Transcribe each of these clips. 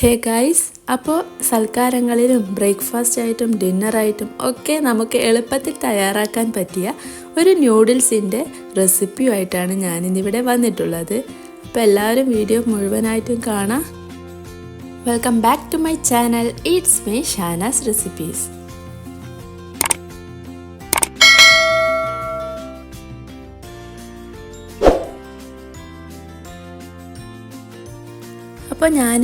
Hey guys അപ്പോൾ സൽക്കാരങ്ങളിലും breakfast ആയിട്ടും ഡിന്നറായിട്ടും ഒക്കെ നമുക്ക് എളുപ്പത്തിൽ തയ്യാറാക്കാൻ പറ്റിയ ഒരു ന്യൂഡിൽസിന്റെ റെസിപ്പിയുമായിട്ടാണ് ഞാനിന്നിവിടെ വന്നിട്ടുള്ളത്. അപ്പോൾ എല്ലാവരും വീഡിയോ മുഴുവനായിട്ടും കാണാം. Welcome back to my channel it's me Shanaz recipes അപ്പോൾ ഞാൻ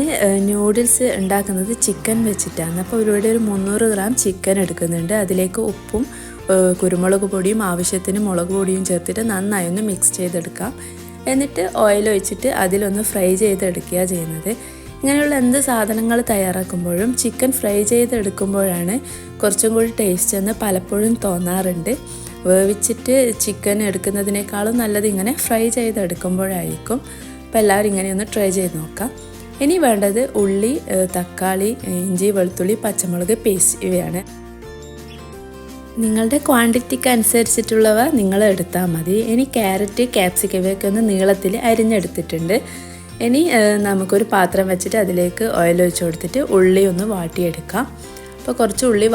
ന്യൂഡിൽസ് ഉണ്ടാക്കുന്നത് ചിക്കൻ വെച്ചിട്ടാണ്. അപ്പോൾ ഇവിടെ ഒരു മുന്നൂറ് ഗ്രാം ചിക്കൻ എടുക്കുന്നുണ്ട്. അതിലേക്ക് ഉപ്പും കുരുമുളക് പൊടിയും ആവശ്യത്തിന് മുളക് പൊടിയും ചേർത്തിട്ട് നന്നായി ഒന്ന് മിക്സ് ചെയ്തെടുക്കാം. എന്നിട്ട് ഓയിൽ ഒഴിച്ചിട്ട് അതിലൊന്ന് ഫ്രൈ ചെയ്തെടുക്കുക ചെയ്യുന്നത്. ഇങ്ങനെയുള്ള എന്ത് സാധനങ്ങൾ തയ്യാറാക്കുമ്പോഴും ചിക്കൻ ഫ്രൈ ചെയ്തെടുക്കുമ്പോഴാണ് കുറച്ചും കൂടി ടേസ്റ്റ് എന്ന് പലപ്പോഴും തോന്നാറുണ്ട്. വേവിച്ചിട്ട് ചിക്കൻ എടുക്കുന്നതിനേക്കാളും നല്ലത് ഇങ്ങനെ ഫ്രൈ ചെയ്തെടുക്കുമ്പോഴായിരിക്കും. അപ്പോൾ എല്ലാവരും ഇങ്ങനെ ഒന്ന് ട്രൈ ചെയ്ത് നോക്കാം. ഇനി വേണ്ടത് ഉള്ളി തക്കാളി ഇഞ്ചി വെളുത്തുള്ളി പച്ചമുളക് പേസ്റ്റ് ഇവയാണ്. നിങ്ങളുടെ ക്വാണ്ടിറ്റിക്ക് അനുസരിച്ചിട്ടുള്ളവ നിങ്ങൾ എടുത്താൽ മതി. ഇനി ക്യാരറ്റ് ക്യാപ്സിക്കം ഇവയൊക്കെ ഒന്ന് നീളത്തിൽ അരിഞ്ഞെടുത്തിട്ടുണ്ട്. ഇനി നമുക്കൊരു പാത്രം വെച്ചിട്ട് അതിലേക്ക് ഓയിൽ ഒഴിച്ച് കൊടുത്തിട്ട് ഉള്ളി ഒന്ന് വാട്ടിയെടുക്കാം. അപ്പോൾ കുറച്ച് ഉള്ളി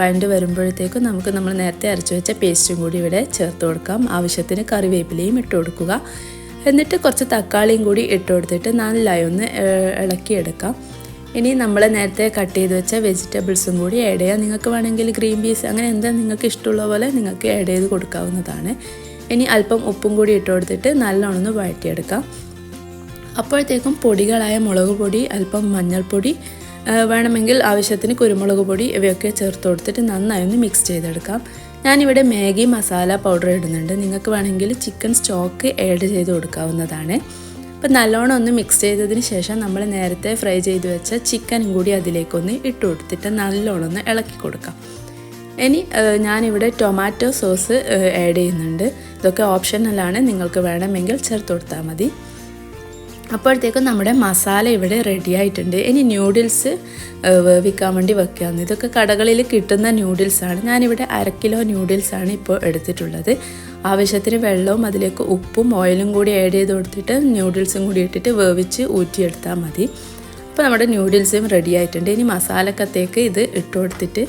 വഴണ്ട് വരുമ്പോഴത്തേക്കും നമുക്ക് നമ്മൾ നേരത്തെ അരച്ചു വെച്ച പേസ്റ്റും കൂടി ഇവിടെ ചേർത്ത് കൊടുക്കാം. ആവശ്യത്തിന് കറിവേപ്പിലയും ഇട്ട് കൊടുക്കുക. എന്നിട്ട് കുറച്ച് തക്കാളിയും കൂടി ഇട്ട് കൊടുത്തിട്ട് നന്നായി ഒന്ന് ഇളക്കി ഇളക്കിയെടുക്കാം. ഇനി നമ്മൾ നേരത്തെ കട്ട് ചെയ്ത് വെച്ച വെജിറ്റബിൾസും കൂടി ആഡ് ചെയ്യാം. നിങ്ങൾക്ക് വേണമെങ്കിൽ ഗ്രീൻ പീസ് അങ്ങനെ എന്താ നിങ്ങൾക്ക് ഇഷ്ടമുള്ള പോലെ നിങ്ങൾക്ക് ആഡ് ചെയ്ത് കൊടുക്കാവുന്നതാണ്. ഇനി അല്പം ഉപ്പും കൂടി ഇട്ട് കൊടുത്തിട്ട് നല്ലോണം ഒന്ന് വഴറ്റിയെടുക്കാം. അപ്പോഴത്തേക്കും പൊടികളായ മുളക് പൊടി അല്പം മഞ്ഞൾപ്പൊടി വേണമെങ്കിൽ ആവശ്യത്തിന് കുരുമുളക് പൊടി ഇവയൊക്കെ ചേർത്ത് കൊടുത്തിട്ട് നന്നായി ഒന്ന് മിക്സ് ചെയ്തെടുക്കാം. ഞാനിവിടെ മാഗി മസാല പൗഡർ ഇടുന്നുണ്ട്. നിങ്ങൾക്ക് വേണമെങ്കിൽ ചിക്കൻ സ്റ്റോക്ക് ആഡ് ചെയ്ത് കൊടുക്കാവുന്നതാണ്. അപ്പം നല്ലോണം ഒന്ന് മിക്സ് ചെയ്തതിന് ശേഷം നമ്മൾ നേരത്തെ ഫ്രൈ ചെയ്ത് വെച്ച ചിക്കനും കൂടി അതിലേക്കൊന്ന് ഇട്ട് കൊടുത്തിട്ട് നല്ലോണം ഒന്ന് ഇളക്കി കൊടുക്കാം. ഇനി ഞാനിവിടെ ടൊമാറ്റോ സോസ് ആഡ് ചെയ്യുന്നുണ്ട്. ഇതൊക്കെ ഓപ്ഷനലാണ് നിങ്ങൾക്ക് വേണമെങ്കിൽ ചേർത്ത് കൊടുത്താൽ മതി. അപ്പോഴത്തേക്കും നമ്മുടെ മസാല ഇവിടെ റെഡി ആയിട്ടുണ്ട്. ഇനി ന്യൂഡിൽസ് വേവിക്കാൻ വേണ്ടി വെക്കുകയാണ് ഇതൊക്കെ കടകളിൽ കിട്ടുന്ന ന്യൂഡിൽസാണ് ഞാനിവിടെ അര കിലോ ന്യൂഡിൽസാണ് ഇപ്പോൾ എടുത്തിട്ടുള്ളത്. ആവശ്യത്തിന് വെള്ളവും അതിലേക്ക് ഉപ്പും ഓയിലും കൂടി ആഡ് ചെയ്ത് കൊടുത്തിട്ട് ന്യൂഡിൽസും കൂടി ഇട്ടിട്ട് വേവിച്ച് ഊറ്റിയെടുത്താൽ മതി. അപ്പോൾ നമ്മുടെ ന്യൂഡിൽസും റെഡി ആയിട്ടുണ്ട്. ഇനി മസാലക്കത്തേക്ക് ഇത് ഇട്ട് കൊടുത്തിട്ട്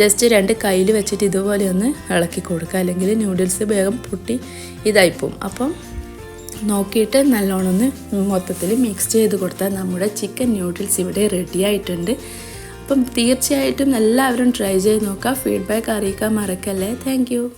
ജസ്റ്റ് രണ്ട് കയ്യിൽ വെച്ചിട്ട് ഇതുപോലെ ഒന്ന് ഇളക്കി കൊടുക്കുക. അല്ലെങ്കിൽ ന്യൂഡിൽസ് വേഗം പൊട്ടി ഇതായിപ്പോവും. അപ്പം നോക്കിയിട്ട് നല്ലോണം ഒന്ന് മൊത്തത്തിൽ മിക്സ് ചെയ്ത് കൊടുത്താൽ നമ്മുടെ ചിക്കൻ ന്യൂഡിൽസ് ഇവിടെ റെഡി ആയിട്ടുണ്ട്. അപ്പം തീർച്ചയായിട്ടും എല്ലാവരും ട്രൈ ചെയ്ത് നോക്കുക. ഫീഡ്ബാക്ക് അറിയിക്കാൻ മറക്കല്ലേ. താങ്ക്